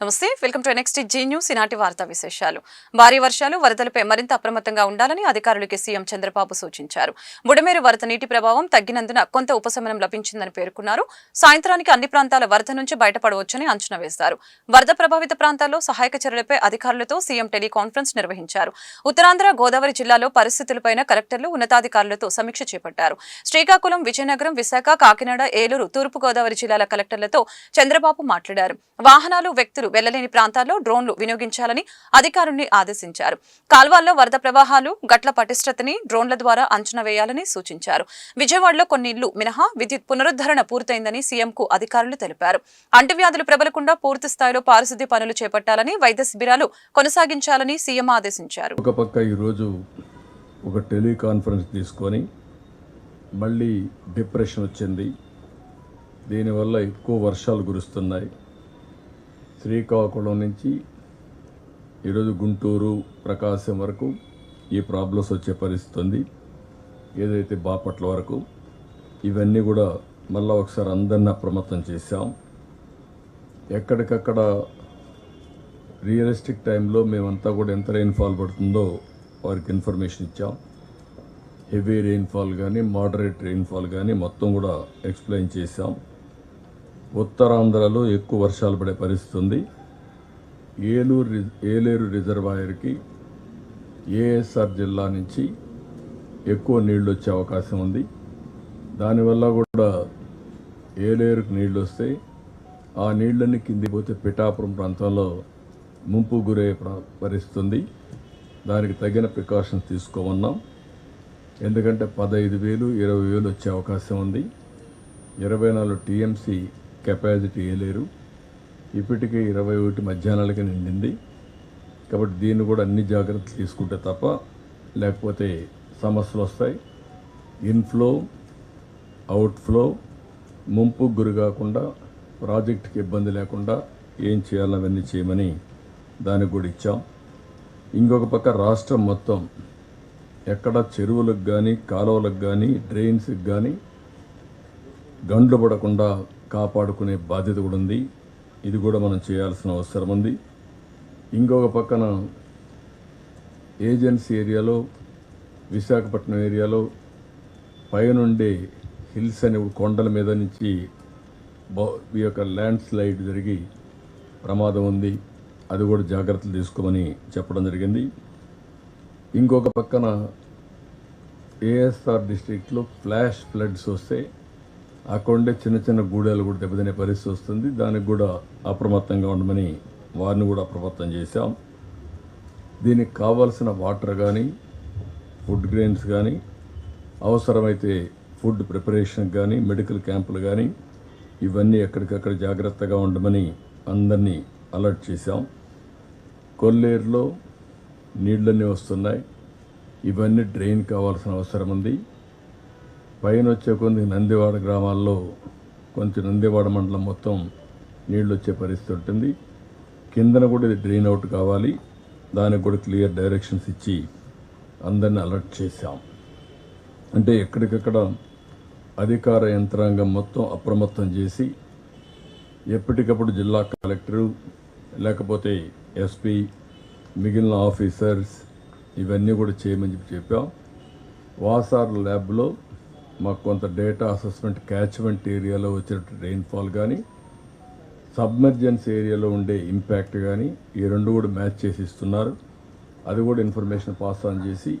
నమస్తే welcome to next Zee News. ఈనాటి వార్తా విశేషాలు. భారీ వర్షాలు వరదలపై మరింత అప్రమత్తంగా ఉండాలని అధికారులకి సీఎం చంద్రబాబు సూచించారు. బుడమేరు వరద నీటి ప్రభావం తగ్గినందున కొంత ఉపశమనం లభించిందని పేర్కొన్నారు. సాయంత్రానికి అన్ని ప్రాంతాల వరద నుంచి బయటపడవచ్చని అంచనా వేశారు. వరద ప్రభావిత ప్రాంతాల్లో సహాయక చర్యలపై అధికారులతో సీఎం టెలికాన్ఫరెన్స్ నిర్వహించారు. ఉత్తరాంధ్ర గోదావరి జిల్లాలో పరిస్థితులపైన కలెక్టర్లు ఉన్నతాధికారులతో సమీక్ష చేపట్టారు. శ్రీకాకుళం విజయనగరం విశాఖ కాకినాడ ఏలూరు తూర్పు గోదావరి జిల్లాల కలెక్టర్లతో చంద్రబాబు మాట్లాడారు. వాహనాలు వ్యక్తులు వెళ్ళలేని ప్రాంతాల్లో డ్రోన్లు వినియోగించాలని అధికారుల్ని ఆదేశించారు. కాల్వాల్లో వరద ప్రవాహాలు గట్ల పటిష్టతని డ్రోన్ల ద్వారా అంచనా వేయాలని సూచించారు. విజయవాడలో కొన్ని ఇళ్ళు మినహా విద్యుత్ పునరుద్ధరణ పూర్తయిందని సీఎంకు అధికారులు తెలిపారు. అంటువ్యాధులు ప్రబలకుండా పూర్తి స్థాయిలో పారిశుద్ధ్య పనులు చేపట్టాలని వైద్య శిబిరాలు కొనసాగించాలని సీఎం ఆదేశించారు. ఒక పక్క ఈరోజు ఒక టెలికాన్ఫరెన్స్ తీసుకొని మళ్ళీ డిప్రెషన్ వచ్చింది. దీనివల్ల ఎక్కువ వర్షాలు కురుస్తున్నాయి. శ్రీకాకుళం నుంచి ఈరోజు గుంటూరు ప్రకాశం వరకు ఈ ప్రాబ్లమ్స్ వచ్చే పరిస్థితి ఉంది ఏదైతే బాపట్ల వరకు ఇవన్నీ కూడా మళ్ళీ ఒకసారి అందరిని అప్రమత్తం చేశాం. ఎక్కడికక్కడ రియలిస్టిక్ టైంలో మేమంతా కూడా ఎంత రెయిన్ఫాల్ పడుతుందో వారికి ఇన్ఫర్మేషన్ ఇచ్చాం. హెవీ రెయిన్ఫాల్ కానీ మోడరేట్ రెయిన్ఫాల్ కానీ మొత్తం కూడా ఎక్స్ప్లెయిన్ చేశాం. ఉత్తరాంధ్రలో ఎక్కువ వర్షాలు పడే పరిస్థితి ఉంది. ఏలూరు ఏలేరు రిజర్వాయర్కి ఏఎస్ఆర్ జిల్లా నుంచి ఎక్కువ నీళ్ళు వచ్చే అవకాశం ఉంది. దానివల్ల కూడా ఏలేరుకు నీళ్ళు వస్తే ఆ నీళ్ళని కింది పోతే పిఠాపురం ప్రాంతంలో ముంపు గురయ్యే ప్ర- దానికి తగిన ప్రికాషన్స్ తీసుకోమన్నాం. ఎందుకంటే పదహైదు వేలు ఇరవై వేలు వచ్చే అవకాశం ఉంది. ఇరవై నాలుగు టీఎంసీ కెపాసిటీ వేయలేరు ఇప్పటికే ఇరవై ఒకటి మధ్యాహ్నాలకి నిండింది. కాబట్టి దీన్ని కూడా అన్ని జాగ్రత్తలు తీసుకుంటే తప్ప లేకపోతే సమస్యలు వస్తాయి. ఇన్ఫ్లో అవుట్ఫ్లో ముంపు గురి కాకుండా ప్రాజెక్టుకి ఇబ్బంది లేకుండా ఏం చేయాలో అవన్నీ చేయమని దానికి కూడా ఇచ్చాం. ఇంకొక పక్క రాష్ట్రం మొత్తం ఎక్కడ చెరువులకు కానీ కాలువలకు కానీ డ్రైన్స్కి కానీ గండ్లు పడకుండా కాపాడుకునే బాధ్యత కూడా ఉంది. ఇది కూడా మనం చేయాల్సిన అవసరం ఉంది. ఇంకొక పక్కన ఏజెన్సీ ఏరియాలో విశాఖపట్నం ఏరియాలో పైనుండే హిల్స్ అనే కొండల మీద నుంచి ఈ యొక్క ల్యాండ్ స్లైడ్ జరిగి ప్రమాదం ఉంది. అది కూడా జాగ్రత్తలు తీసుకోమని చెప్పడం జరిగింది. ఇంకొక పక్కన ఏఎస్ఆర్ డిస్ట్రిక్ట్లో ఫ్లాష్ ఫ్లడ్స్ వస్తే అక్కడుండే చిన్న చిన్న గూడెలు కూడా దెబ్బతినే పరిస్థితి వస్తుంది. దానికి కూడా అప్రమత్తంగా ఉండమని వారిని కూడా అప్రమత్తం చేశాం. దీనికి కావాల్సిన వాటర్ కానీ ఫుడ్ గ్రెయిన్స్ కానీ అవసరమైతే ఫుడ్ ప్రిపరేషన్ కానీ మెడికల్ క్యాంపులు కానీ ఇవన్నీ ఎక్కడికక్కడ జాగ్రత్తగా ఉండమని అందరినీ అలర్ట్ చేశాం. కొల్లేరులో నీళ్ళన్నీ వస్తున్నాయి. ఇవన్నీ డ్రైన్ కావాల్సిన అవసరం ఉంది. పైన వచ్చే కొన్ని నందివాడ గ్రామాల్లో కొంచెం నందివాడ మండలం మొత్తం నీళ్ళు వచ్చే పరిస్థితి ఉంటుంది. కిందన కూడా ఇది డ్రైన్ అవుట్ కావాలి. దానికి కూడా క్లియర్ డైరెక్షన్స్ ఇచ్చి అందరిని అలర్ట్ చేశాం. అంటే ఎక్కడికక్కడ అధికార యంత్రాంగం మొత్తం అప్రమత్తం చేసి ఎప్పటికప్పుడు జిల్లా కలెక్టరు లేకపోతే ఎస్పీ మిగిలిన ఆఫీసర్స్ ఇవన్నీ కూడా చేయమని చెప్పి చెప్పాం. వాసార్ ల్యాబ్లో మాకు కొంత డేటా అసెస్మెంట్ క్యాచ్మెంట్ ఏరియాలో వచ్చిన రెయిన్ఫాల్ కానీ సబ్మెర్జెన్స్ ఏరియాలో ఉండే ఇంపాక్ట్ కానీ ఈ రెండు కూడా మ్యాచ్ చేసి ఇస్తున్నారు. అది కూడా ఇన్ఫర్మేషన్ పాస్ ఆన్ చేసి